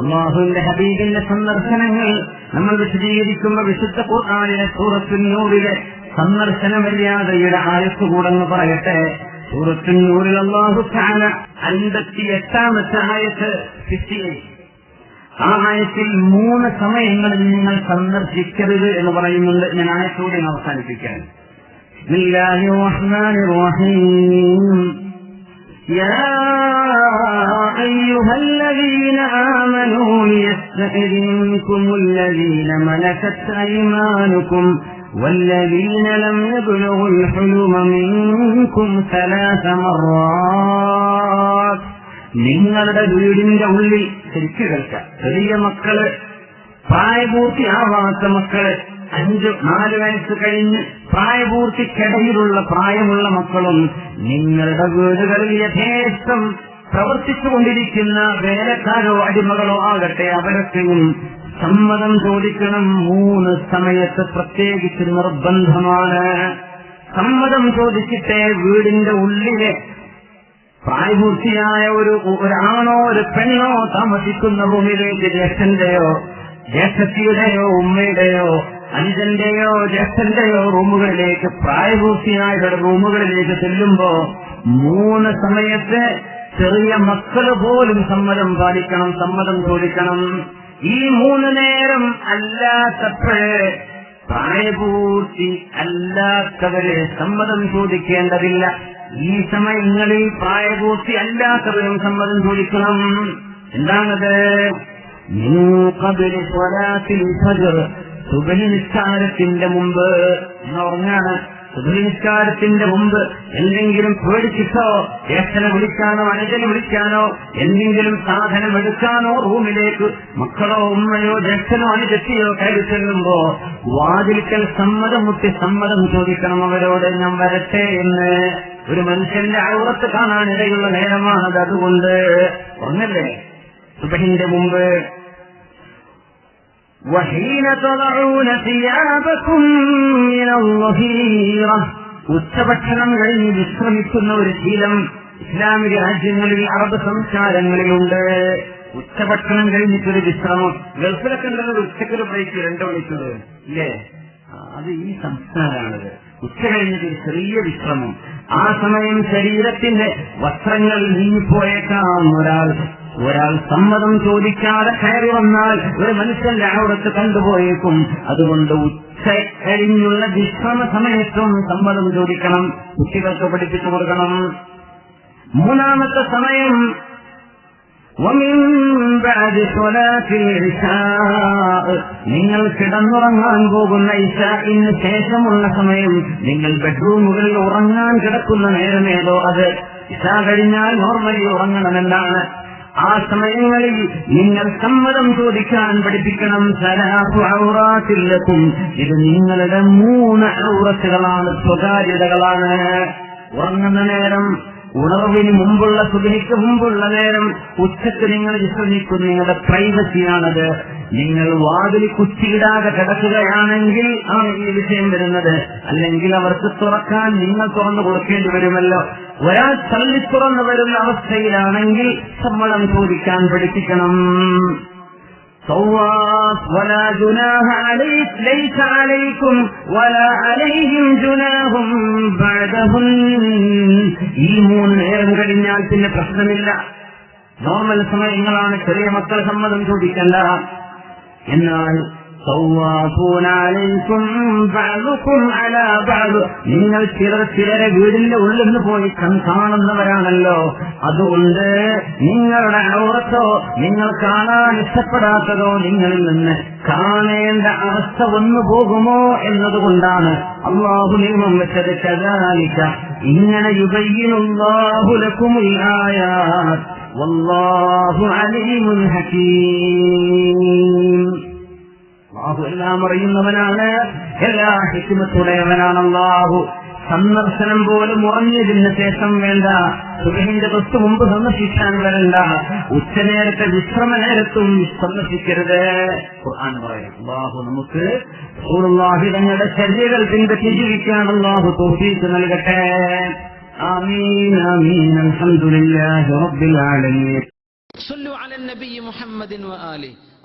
അള്ളാഹുവിന്റെ ഹബീബിന്റെ സന്ദർശനങ്ങൾ നമ്മൾ വിശദീകരിക്കുന്ന വിശുദ്ധ ഖുർആാനിലെ സൂറത്തുന്നൂറിലെ സന്ദർശന മര്യാദയുടെ ആയത്ത് കൂടെന്ന് പറയട്ടെ. സൂറത്തുന്നൂറിൽ അള്ളാഹു ഖാന അൻപത്തി എട്ടാമത്തെ ആയത്ത് ഫിഫ്റ്റിയെ ആ ആയത്തിൽ മൂന്ന് സമയങ്ങളിൽ നിങ്ങൾ സന്ദർശിക്കരുത് എന്ന് പറയുന്നുണ്ട്. ഞാൻ ആയത്തോടെ അവസാനിപ്പിക്കാൻ ബിസ്മില്ലാഹിർ റഹ്മാനിർ റഹീം. يا أيها الذين آمنوا ليستأذنكم الذين ملكت أيمانكم والذين لم يبلغوا الحلم منكم ثلاث مرات നിങ്ങളുടെ വീടിന്റെ ഉള്ളിൽ ശരിക്കു കേൾക്കാം ചെറിയ മക്കള് പ്രായപൂർത്തിയാവാത്ത മക്കള് അഞ്ച് നാല് വയസ്സ് കഴിഞ്ഞ് പ്രായപൂർത്തിക്കിടയിലുള്ള പ്രായമുള്ള മക്കളും നിങ്ങളുടെ വീടുകളിൽ യഥേഷ്ടം പ്രവർത്തിച്ചുകൊണ്ടിരിക്കുന്ന വേലക്കാരോ അടിമകളോ ആകട്ടെ അവരൊക്കെയും സമ്മതം ചോദിക്കണം. മൂന്ന് സമയത്ത് പ്രത്യേകിച്ച് നിർബന്ധമാണ്. സമ്മതം ചോദിച്ചിട്ടേ വീടിന്റെ ഉള്ളിലെ പ്രായപൂർത്തിയായ ഒരു ഒരാണോ ഒരു പെണ്ണോ താമസിക്കുന്ന ഭൂമിയിലേക്ക് ജ്യേഷ്ഠന്റെയോ ജ്യേഷ്ഠത്തിയുടെയോ ഉമ്മയുടെയോ അനുജന്റെയോ ജ്യേഷ്ഠന്റെയോ റൂമുകളിലേക്ക് പ്രായപൂർത്തിയായവരുടെ റൂമുകളിലേക്ക് ചെല്ലുമ്പോ മൂന്ന് സമയത്ത് ചെറിയ മക്കൾ പോലും സമ്മതം പാലിക്കണം സമ്മതം ചോദിക്കണം. ഈ മൂന്ന് നേരം അല്ലാത്തപ്പോഴേ പ്രായപൂർത്തി അല്ലാത്തവര് സമ്മതം ചോദിക്കേണ്ടതില്ല. ഈ സമയങ്ങളിൽ പ്രായപൂർത്തി അല്ലാത്തവരും സമ്മതം ചോദിക്കണം. എന്താണത്? സുബഹി നിസ്കാരത്തിന്റെ മുമ്പ് എന്ന് പറഞ്ഞാണ് നിസ്കാരത്തിന്റെ മുമ്പ് എന്തെങ്കിലും പേടിച്ചിട്ടോ ജ്യേഷ്ഠനെ വിളിക്കാനോ അനുജനെ വിളിക്കാനോ എന്തെങ്കിലും സാധനം എടുക്കാനോ റൂമിലേക്ക് മക്കളോ ഉമ്മയോ ജ്യേഷ്ഠനോ അനുജത്തിയോ കയറി ചെല്ലുമ്പോ വാതിൽക്കൽ സമ്മതം മുട്ടി സമ്മതം ചോദിക്കണം അവരോട് ഞാൻ വരട്ടെ എന്ന്. ഒരു മനുഷ്യന്റെ അറുപത്ത് കാണാനിടയുള്ള നേരമാണത് അതുകൊണ്ട്. ഒന്നല്ലേ സുബഹിന്റെ മുമ്പ് وحين تضعون ثيابكم من الظهيرة ഉച്ചഭക്ഷണം കഴിഞ്ഞ് വിശ്രമിക്കുന്ന ഒരു ശീലം ഇസ്ലാമിക രാജ്യങ്ങളിൽ അറബ് സംസ്കാരങ്ങളിലുണ്ട് ഉച്ചഭക്ഷണം കഴിഞ്ഞിട്ടൊരു വിശ്രമം ഗൾഫിലൊക്കെ ഉണ്ടല്ലോ ഉച്ചക്കൊരു ബ്രേക്ക് രണ്ടു മണിക്കൂർ ഇല്ലേ ആ, അത് ഈ സംസ്ഥാനമാണിത് ഉച്ച കഴിഞ്ഞിട്ട് ഒരു ചെറിയ വിശ്രമം ആ സമയം ശരീരത്തിന്റെ വസ്ത്രങ്ങൾ നീങ്ങിപ്പോയേക്കാം ഒരാൾ ഒരാൾ സമ്മതം ചോദിക്കാതെ കയറി വന്നാൽ ഒരു മനുഷ്യന്റെ ആവടത്ത് കണ്ടുപോയേക്കും. അതുകൊണ്ട് ഉച്ച കഴിഞ്ഞുള്ള വിശ്രമ സമയത്തും സമ്മതം ചോദിക്കണം. കുട്ടികൾക്ക് പഠിപ്പിച്ചു കൊടുക്കണം. മൂന്നാമത്തെ സമയം നിങ്ങൾ കിടന്നുറങ്ങാൻ പോകുന്ന ഇഷാഇന് ശേഷമുള്ള സമയം നിങ്ങൾ ബെഡ്റൂമുകളിൽ ഉറങ്ങാൻ കിടക്കുന്ന നേരമേതോ അത്. ഇഷ കഴിഞ്ഞാൽ നോർമലി ഉറങ്ങണമെന്നാണ്. ആ സമയങ്ങളിൽ നിങ്ങൾ സമ്മതം ചോദിക്കാൻ പഠിപ്പിക്കണം. സലാഹു ഇത് നിങ്ങളുടെ മൂന്ന് ഔറത്തുകളാണ് സ്വകാര്യതകളാണ്. ഉറങ്ങുന്ന നേരം ഉണർവിന് മുമ്പുള്ള സുഖിക്ക് മുമ്പുള്ള നേരം ഉച്ചക്ക് നിങ്ങൾ വിശ്രമിക്കും നിങ്ങളുടെ പ്രൈവസിയാണത് നിങ്ങൾ വാതിൽ കുറ്റിയിടാതെ കിടക്കുകയാണെങ്കിൽ ആണ് ഈ വിഷയം വരുന്നത് അല്ലെങ്കിൽ അവർക്ക് തുറക്കാൻ നിങ്ങൾ തുറന്നു കൊടുക്കേണ്ടി വരുമല്ലോ ഒരാൾ തള്ളി തുറന്നു വരുന്ന അവസ്ഥയിലാണെങ്കിൽ സമ്മതം ചോദിക്കാൻ പഠിപ്പിക്കണം صواف ولا جناح عليك ليس عليكم ولا عليهم جناح بعدهن ഈ മൂന്ന് നേരം കഴിഞ്ഞാൽ പിന്നെ പ്രശ്നമില്ല. നോർമൽ സമയങ്ങളാണ് ചെറിയ മക്കൾ സമ്മതം ചോദിക്കണ്ട. എന്നാൽ. നിങ്ങൾ ചിലർ ചിലരെ വീടിന്റെ ഉള്ളിൽ നിന്ന് പോയി കാണുന്നവരാണല്ലോ. അതുകൊണ്ട് നിങ്ങളുടെ ഔറത്തോ നിങ്ങൾ കാണാൻ ഇഷ്ടപ്പെടാത്തതോ നിങ്ങളിൽ നിന്ന് കാണേണ്ട അവസ്ഥ വന്നു പോകുമോ എന്നതുകൊണ്ടാണ് അള്ളാഹു നിയമം വെച്ചത്. കദാലിക ഇങ്ങനെ എല്ലാം അറിയുന്നവനാണ്. എല്ലാ ഹിക്കുമത്തുടയവനാണ് അള്ളാഹു. സന്ദർശനം പോലും ഉറഞ്ഞതിന് ശേഷം വേണ്ട സുഖിന്റെ തൊട്ട് മുമ്പ് സന്ദർശിക്കാൻ വരണ്ട ഉച്ചനേരത്തെ വിശ്രമ നേരത്തും സന്ദർശിക്കരുത് ഖുർആൻ പറയും അള്ളാഹു നമുക്ക് റസൂലുള്ളാഹി തങ്ങളുടെ ചര്യകൾ പിൻപറ്റി ജീവിക്കാൻ അള്ളാഹു തോഫീക്ക് നൽകട്ടെ ആമീൻ ആമീൻ അൽഹംദുലില്ലാഹി റബ്ബിൽ ആലമീൻ صلوا على النبي محمد وآله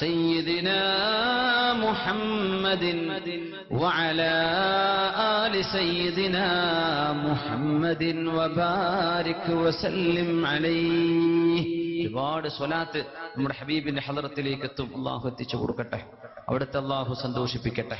سيدنا محمد وعلى آل سيدنا محمد وبارك وسلم عليه ഒരുപാട് സ്വലാത്ത് നമ്മുടെ ഹബീബിന്റെ ഹലറത്തിലേക്ക് എത്തും അള്ളാഹു എത്തിച്ചു കൊടുക്കട്ടെ അവിടുത്തെ അള്ളാഹു സന്തോഷിപ്പിക്കട്ടെ